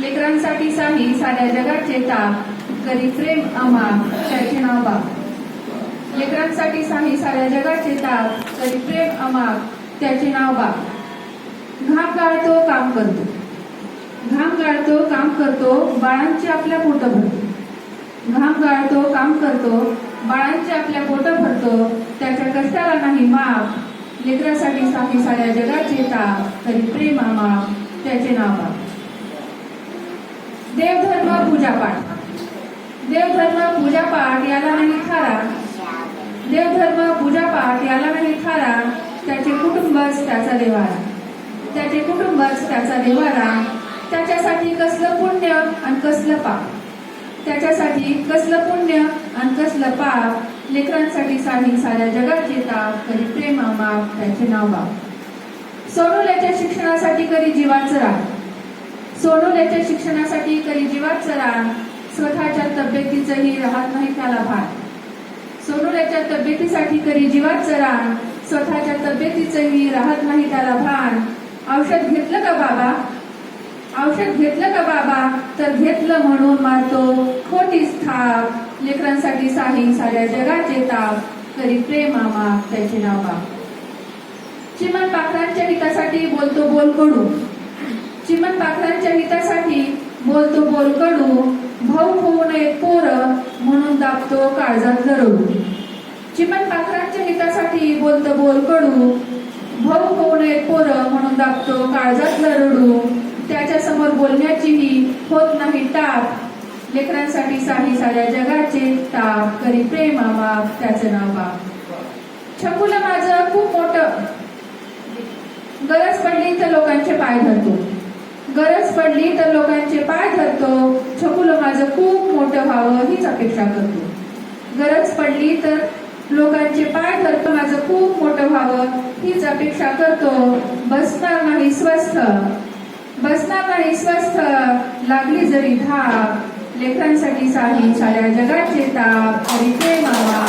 लेकरांसाठी साही साऱ्या जगाचे ताप करी प्रेम आम्हा त्याचे नाव बाप लेकरांसाठी साही साऱ्या जगाचे ताप करी प्रेम आम्हा त्याचे नाव बाप घाम गाळतो काम करतो. घाम गाळतो काम करतो बाळांची आपल्या पोट भरतो. घाम गाळतो काम करतो बाळांची आपल्या पोट भरतो. त्याच्या कष्टाला नाही माप लेकरासाठी साही साऱ्या जगाचे ताप तरी प्रेम आम्हा त्याचे नाव बाप देवधर्म पूजापाठ देवधर्म पूजापाठ याला नाही खारा देवधर्म पूजापाठ याला नाही खारा त्याचे कुटुंबच त्याचा देवारा त्याचे कुटुंबच त्याचा देवारा त्याच्यासाठी कसलं पुण्य आणि कसलं पाप. त्याच्यासाठी कसलं पुण्य आणि कसलं पाप लेकरांसाठी साधी साऱ्या जगाचे ताप कधी प्रेमा माप त्याचे नाव बाप. सोनुल्याच्या शिक्षणासाठी कधी जीवाचं राह. सोनुल्याच्या शिक्षणासाठी करी जीवाचं राग स्वतःच्या तब्येतीचंही राहत नाही त्याला भार सोनुल्याच्या तब्येतीसाठी करी जीवाचं रान स्वतःच्या तब्येतीचंही राहत नाही त्याला भान. औषध घेतलं का बाबा? औषध घेतलं का बाबा? तर घेतलं म्हणून मारतो. खोटीच थाप. लेकरांसाठी साही साऱ्या जगाचे ताप. करी प्रेम त्याचे नाव बाप. चिमण पाखरांच्या हितासाठी बोलतो बोल कडू. चिमण पाखरांच्या हितासाठी बोलतो बोल कडू भाऊ होऊ नये पोर म्हणून दाबतो काळजात रडू चिमण पाखरांच्या हितासाठी बोलतो बोल कडू भाऊ होऊ नये पोर म्हणून दाबतो काळजात रडू त्याच्यासमोर बोलण्याचीही होत नाही टाप. लेकरांसाठी साही साऱ्या जगाचे ताप. करी प्रेम बाप त्याचं नाव बाप. छकुल माझं खूप मोठं. गरज पडली तर लोकांचे पाय धरतो. गरज पडली तर लोकांचे पाय धरतो. छकुलं माझं खूप मोठं व्हावं हीच अपेक्षा करतो. गरज पडली तर लोकांचे पाय धरतो माझं खूप मोठं व्हावं हीच अपेक्षा करतो. बसणार नाही स्वस्थ. बसणार नाही स्वस्थ. लागली जरी धाप लेकरांसाठी साही साऱ्या जगाचे ताप तरी ते मावा